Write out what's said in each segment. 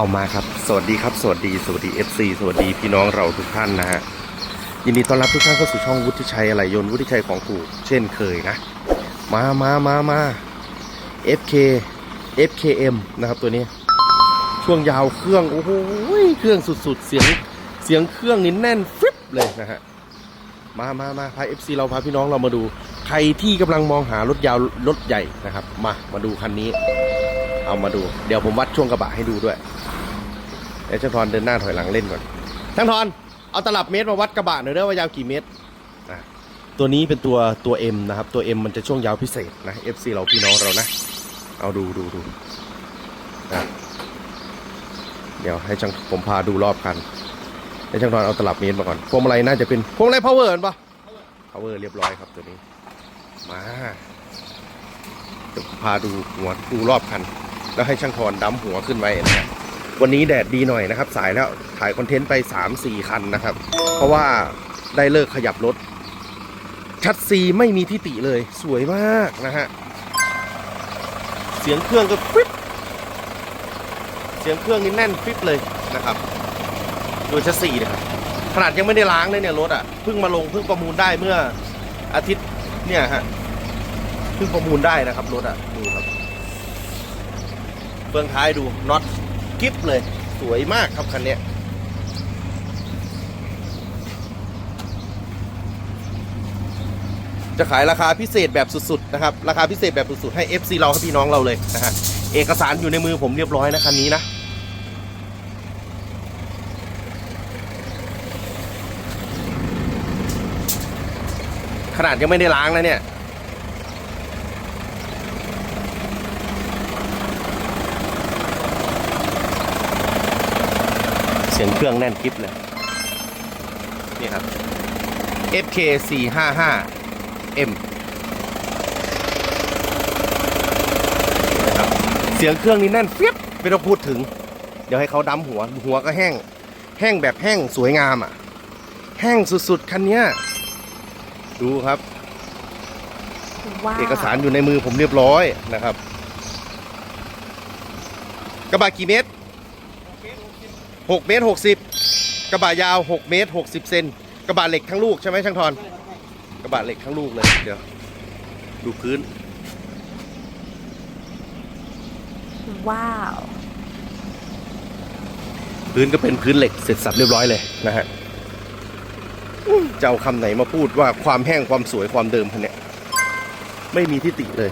เอามาครับ สวัสดีครับ สวัสดี สวัสดี FC สวัสดีพี่น้องเราทุกท่านนะฮะ ยินดีต้อนรับทุกท่านเข้าสู่ช่องวุฒิชัยอะไรยนต์วุฒิชัยของถูกเช่นเคยนะ มามามามา FK FKM นะครับตัวนี้ ช่วงยาวเครื่อง โอ้โห เครื่องสุดๆ เสียง เสียงเครื่องนี่แน่นฟริบเลยนะฮะ มามามาพา FC เราพาพี่น้องเรามาดู ใครที่กำลังมองหารถยาวรถใหญ่นะครับ มา มาดูคันนี้ เอามาดู เดี๋ยวผมวัดช่วงกระบะให้ดูด้วย เดี๋ยวช่างทอนเดินหน้าถอยหลังเล่นก่อนช่างทอนเอาตลับเมตรมาวัดกระบะหน่อยเด้อว่ายาวกี่เมตรนะตัวนี้เป็นตัวตัว M นะครับ ตัว M มันจะช่วงยาวพิเศษนะ FC เราพี่น้องเรานะ เอาดูดูดูนะเดี๋ยวให้ช่างผมพาดูรอบคันให้ช่างทอนเอาตลับเมตรมาก่อนพวงมาลัยน่าจะเป็นพวงมาลัย power เห็นปะ power เรียบร้อยครับตัวนี้ มาเดี๋ยวพาดูหัวดูรอบคัน แล้วให้ช่างทอนดั้มหัวขึ้นไว้นะฮะ วันนี้แดดดีหน่อยนะครับ สายแล้วถ่ายคอนเทนต์ไป 3-4 คันนะครับ เพราะว่าได้เลิกขยับรถ ชัดซีไม่มีที่ติเลย สวยมากนะฮะ เสียงเครื่องก็ฟิปเสียงเครื่องนี่แน่นฟิปเลยนะครับ โดยชัดซีนะครับขนาดยังไม่ได้ล้างเลยเนี่ยรถอะเพิ่งมาลงเพิ่งประมูลได้เมื่ออาทิตย์เนี่ยฮะเพิ่งประมูลได้นะครับรถอะดูครับเบื้องท้ายดูน็อต กิฟเลย สวยมากครับคันนี้จะขายราคาพิเศษแบบสุดๆนะครับ ราคาพิเศษแบบสุดๆให้ FC เราให้พี่น้องเราเลยนะฮะเอกสารอยู่ในมือผมเรียบร้อยนะคันนี้นะขนาดยังไม่ได้ล้างนะเนี่ย สียงเครื่องแน่นกริบเลย นี่ครับ FK 455 M นะครับเสียงเครื่องนี่แน่นเฟียบไม่ต้องพูดถึง เดี๋ยวให้เขาดำหัว หัวก็แห้ง แห้งแบบแห้งสวยงามอะ แห้งสุดๆ คันเนี้ย ดูครับ ว้าวเอกสารอยู่ในมือผมเรียบร้อยนะครับ กระบะกี่เมตร 6เมตร60 กระบะยาว 6 เมตร 60 เซนกระบะเหล็กทั้งลูกใช่ไหมช่างทอน กระบะเหล็กทั้งลูกเลยเดี๋ยวดูพื้น ว้าว พื้นก็เป็นพื้นเหล็กเสร็จสับเรียบร้อยเลยนะฮะอื้อจะเอาคำไหนมาพูดว่าความแห้งความสวยความเดิมคันเนี้ยไม่มีที่ติเลย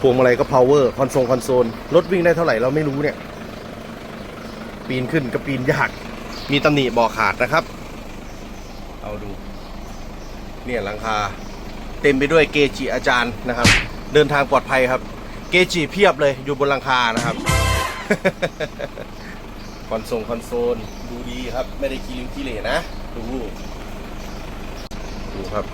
พวงมาลัยก็ power คอนโซลคอนโซลรถวิ่งได้เท่าไหร่เราไม่รู้เนี่ย ปีนขึ้นก็ปีนยาก มีตำหนิบ่อขาดนะครับ เอาดู เนี่ยหลังคา เต็มไปด้วยเกจิอาจารย์นะครับ เดินทางปลอดภัยครับ เกจิเพียบเลยอยู่บนหลังคานะครับ คอนโซลคอนโซลดูดีครับ ไม่ได้คีริ้วคีเหร่นะ ดู ดูครับ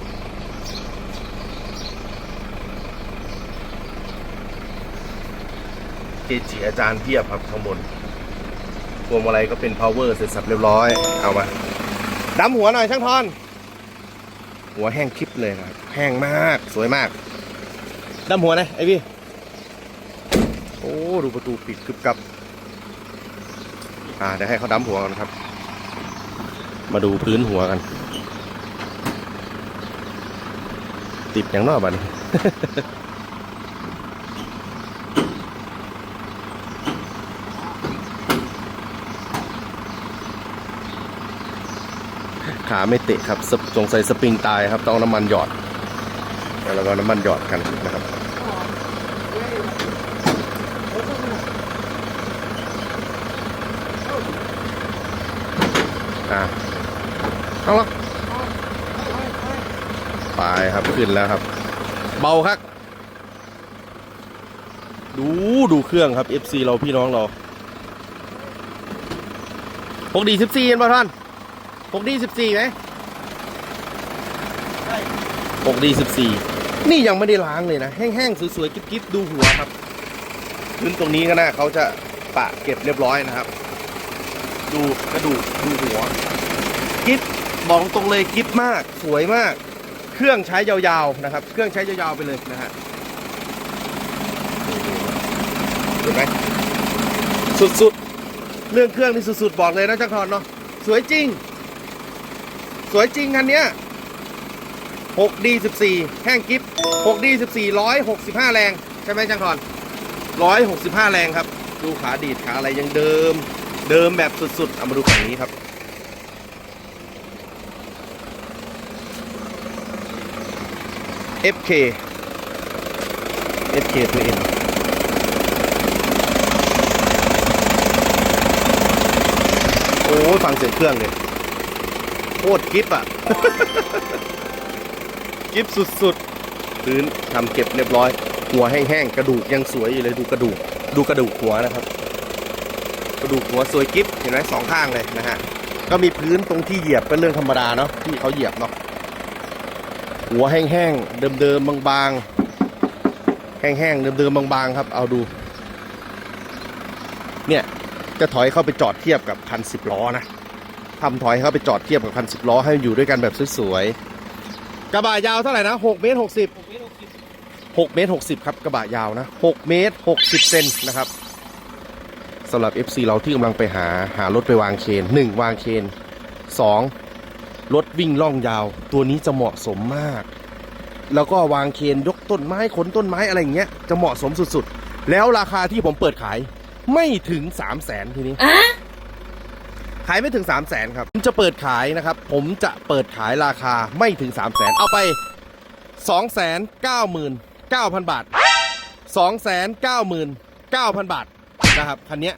เกจิอาจารย์เพียบครับข้างบน พวงมาลัยก็เป็น power เสร็จสับเรียบร้อย เอามาดำหัวหน่อยช่างทอน หัวแห้งคลิปเลยนะครับ แห้งมาก สวยมากดำหัวนะไอพี่ โอ้ดูประตูปิดกึบกับ อ่าเดี๋ยวให้เขาดำหัวกันครับ มาดูพื้นหัวกัน ติดอย่างนอกบ้าน ขาไม่เตะครับสสงสัยสปริงตายครับต้องน้ำมันหยอดแล้วก็น้ำมันหยอดกันนะครับอะเอาละไปครับขึ้นแล้วครับ เบาครับ ดูดูเครื่องครับ FC เราพี่น้องเราพกดีสิบสี่เห็นป่ะท่าน กดีสิบสี่ไหมพกดีสิบสี่นี่ยังไม่ได้ล้างเลยนะ แห้งๆ สวยๆกิ๊บๆดูหัวครับ พื้นตรงนี้ก็น่าเขาจะปะเก็บเรียบร้อยนะครับ ดูกระดูกดูหัวกิฟบอกตรงเลยกิฟมากสวยมาก เครื่องใช้ยาวๆนะครับ เครื่องใช้ยาวๆไปเลยนะฮะเห็นไหมสุดๆ เรื่องเครื่องนี่สุดๆ บอกเลยนะจักรทอนเนาะสวยจริง สวยจริงคันเนี้ย 6D 14 แห้งกิฟ 6D 14 165 แรง ใช่ไหมจังทอน165 แรงครับ ดูขาดีดขาอะไรยังเดิม เดิมแบบสุดๆ เอามาดูฝั่งนี้ครับ FK FK ตัวเองโอ้ฟังเสียงเครื่องเลย โคตรกิฟอะกิฟสุดๆพื้นทำเก็บเรียบร้อย หัวแห้งๆ กระดูกยังสวยอยู่เลยดูกระดูก ดูกระดูกหัวนะครับ กระดูกหัวสวยกิฟเห็นไหมสองข้างเลยนะฮะ ก็มีพื้นตรงที่เหยียบเป็นเรื่องธรรมดาเนาะที่เขาเหยียบเนาะหัวแห้งๆ เดิมๆ บางๆ แห้งๆ เดิมๆ บางๆ ครับ เอาดู เนี่ย จะถอยเข้าไปจอดเทียบกับคันสิบล้อนะ ทำถอยเข้าไปจอดเทียบกับคันสิบล้อให้มันอยู่ด้วยกันแบบสวยๆ กระบะยาวเท่าไหร่นะหกเมตรหกสิบหกเมตรหกสิบครับกระบะยาวนะหกเมตรหกสิบเซนนะครับสำหรับ FC เราที่กำลังไปหาหารถไปวางเคนหนึ่งวางเคนสองรถวิ่งล่องยาว ตัวนี้จะเหมาะสมมาก แล้วก็วางเคนยกต้นไม้ขนต้นไม้อะไรอย่างเงี้ยจะเหมาะสมสุดๆ แล้วราคาที่ผมเปิดขายไม่ถึง 3 0 0แสนทีนี้ ขายไม่ถึง 3 0 0แสนครับ ผมจะเปิดขายนะครับ ผมจะเปิดขายราคาไม่ถึง 3 0 0แสนเอาไป 2 9 9 0 0 0 บาท 2 9 9 0 0 0 บาทนะครับคันนี้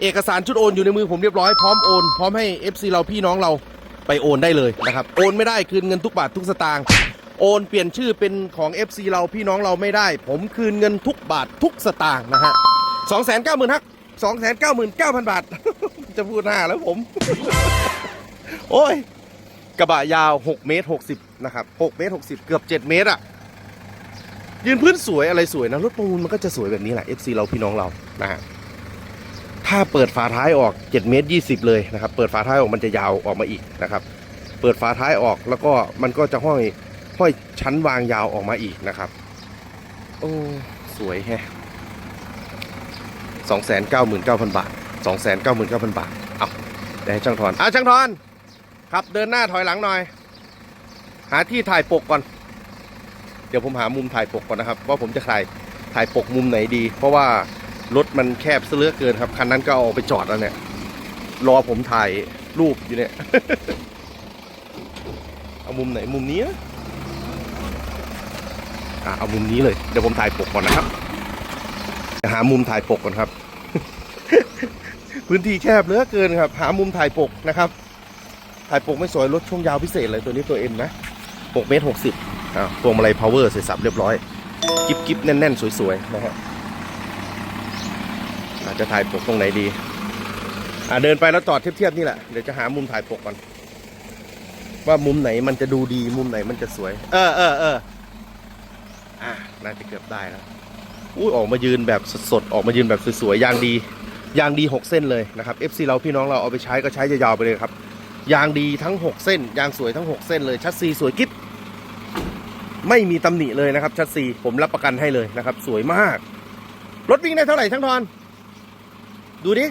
เอกสารชุดโอนอยู่ในมือผมเรียบร้อยพร้อมโอน พร้อมให้ FC เราพี่น้องเราไปโอนได้เลยนะครับ โอนไม่ได้คืนเงินทุกบาททุกสตางค์โอนเปลี่ยนชื่อเป็นของ FC เราพี่น้องเราไม่ได้ ผมคืนเงินทุกบาททุกสตางค์นะฮะสองแสนเก้าหมื่นฮักสองแสนเก้าหมื่นเก้าพันบาท จะพูดหน้าแล้วผม โอ้ย กระบะยาว 6 เมตร 60 นะครับ 6 เมตร 60 เกือบ 7 เมตรอะยืนพื้นสวยอะไรสวยนะ รถประมูลมันก็จะสวยแบบนี้แหละ FC เราพี่น้องเรานะฮะถ้าเปิดฝาท้ายออก 7 เมตร 20 เลยนะครับ เปิดฝาท้ายออกมันจะยาวออกมาอีกนะครับ เปิดฝาท้ายออกแล้วก็มันก็จะห้อยห้อยชั้นวางยาวออกมาอีกนะครับ โอ้ สวยแฮะสองแสนเก้าหมื่นเก้าพันบาท สองแสนเก้าหมื่นเก้าพันบาท เอาได้ให้ช่างทอนอะช่างทอน ครับเดินหน้าถอยหลังหน่อย หาที่ถ่ายปกก่อน เดี๋ยวผมหามุมถ่ายปกก่อนนะครับ ว่าผมจะถ่ายถ่ายปกมุมไหนดี เพราะว่ารถมันแคบเสือเกินครับ คันนั้นก็เอาไปจอดแล้วเนี่ย รอผมถ่ายรูปอยู่เนี่ย เอามุมไหนมุมนี้อะเอามุมนี้เลย เดี๋ยวผมถ่ายปกก่อนนะครับจะหามุมถ่ายปกก่อนครับ พื้นที่แคบเหลือเกินครับ หามุมถ่ายปกนะครับ ถ่ายปกไม่สวยรถช่วงยาวพิเศษเลยตัวนี้ตัวเอ็นนะ6เมตร60อ่าพวงมาลัยพาวเวอร์เสร็จสับเรียบร้อยกิบกิบแน่นๆ สวยๆนะฮะอาจจะถ่ายปกตรงไหนดี อ่าเดินไปแล้วจอดเทียบๆนี่แหละเดี๋ยวจะหามุมถ่ายปกก่อนว่ามุมไหนมันจะดูดีมุมไหนมันจะสวย เออเออเอออ่าน่าจะเกือบได้แล้วอุ้ยออกมายืนแบบสดๆออกมายืนแบบสวยๆยางดี ยางดี 6 เส้นเลยนะครับ FC เราพี่น้องเราเอาไปใช้ก็ใช้ยาวๆไปเลยครับ ยางดีทั้ง 6 เส้น ยางสวยทั้ง 6 เส้นเลย ชัดซีสวยกิ๊บไม่มีตำหนิเลยนะครับ ชัดซีผมรับประกันให้เลยนะครับ สวยมาก รถวิ่งได้เท่าไหร่ช่างทอนดูดิ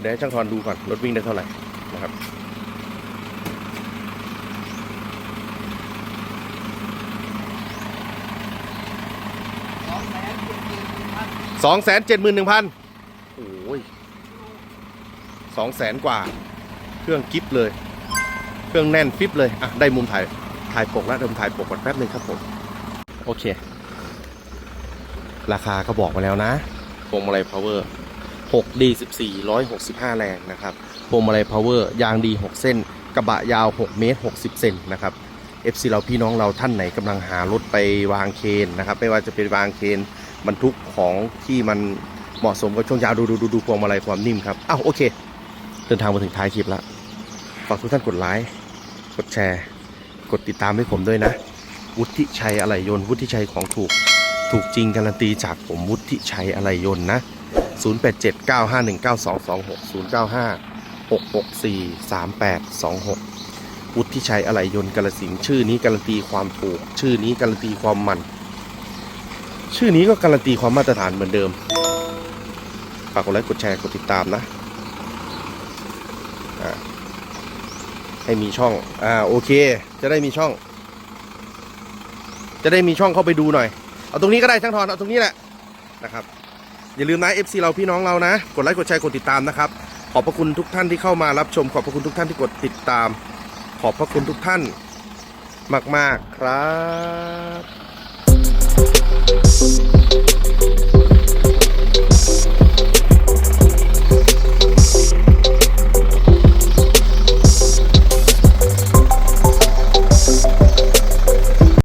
เดี๋ยวช่างทอนดูก่อนรถวิ่งได้เท่าไหร่นะครับสองแสนเจ็ดหมื่นหนึ่งพัน โอ้ยสองแสนกว่า เครื่องกิฟเลย เครื่องแน่นฟิปเลย อะ ได้มุมถ่าย ถ่ายปกแล้วเดี๋ยวผมถ่ายปกก่อนแป๊บหนึงครับผม โอเค ราคาก็บอกมาแล้วนะพวงมาลัย power 6D 14 165 แรงนะครับพวงมาลัย power ยางดี 6 เส้น กระบะยาว 6 เมตร 60 เซนนะครับ FC เราพี่น้องเราท่านไหนกำลังหารถไปวางเคนนะครับ ไม่ว่าจะเป็นวางเคนบรรทุกของที่มัน เหมาะสมกับช่วงยาวดูดูดูดูพวงมาลัยความนิ่มครับอ้าวโอเค เดินทางมาถึงท้ายคลิปล้วฝากทุกท่านกดไลค์กดแชร์ กดติดตามให้ผมด้วยนะ วุฒิชัยอะไหล่ยนต์วุฒิชัยของถูก ถูกจริงการันตีจากผมวุฒิชัยอะไหล่ยนต์นะ 0879519226 095-664-3826 วุฒิชัยอะไหล่ยนต์กาลสินชื่อนี้การันตีความถูก ชื่อนี้การันตีความมัน ชื่อนี้ก็การันตีความมาตรฐานเหมือนเดิมากกดไลค์กดแชร์กดติดตามนะให้มีช่อง อ่า โอเค จะได้มีช่อง จะได้มีช่องเข้าไปดูหน่อย เอาตรงนี้ก็ได้ช่างทอนเอาตรงนี้แหละนะครับ อย่าลืมนะ FC เราพี่น้องเรานะ กดไลค์กดแชร์กดติดตามนะครับ ขอบพระคุณทุกท่านที่เข้ามารับชม ขอบพระคุณทุกท่านที่กดติดตาม ขอบพระคุณทุกท่าน มาก ๆ ครับ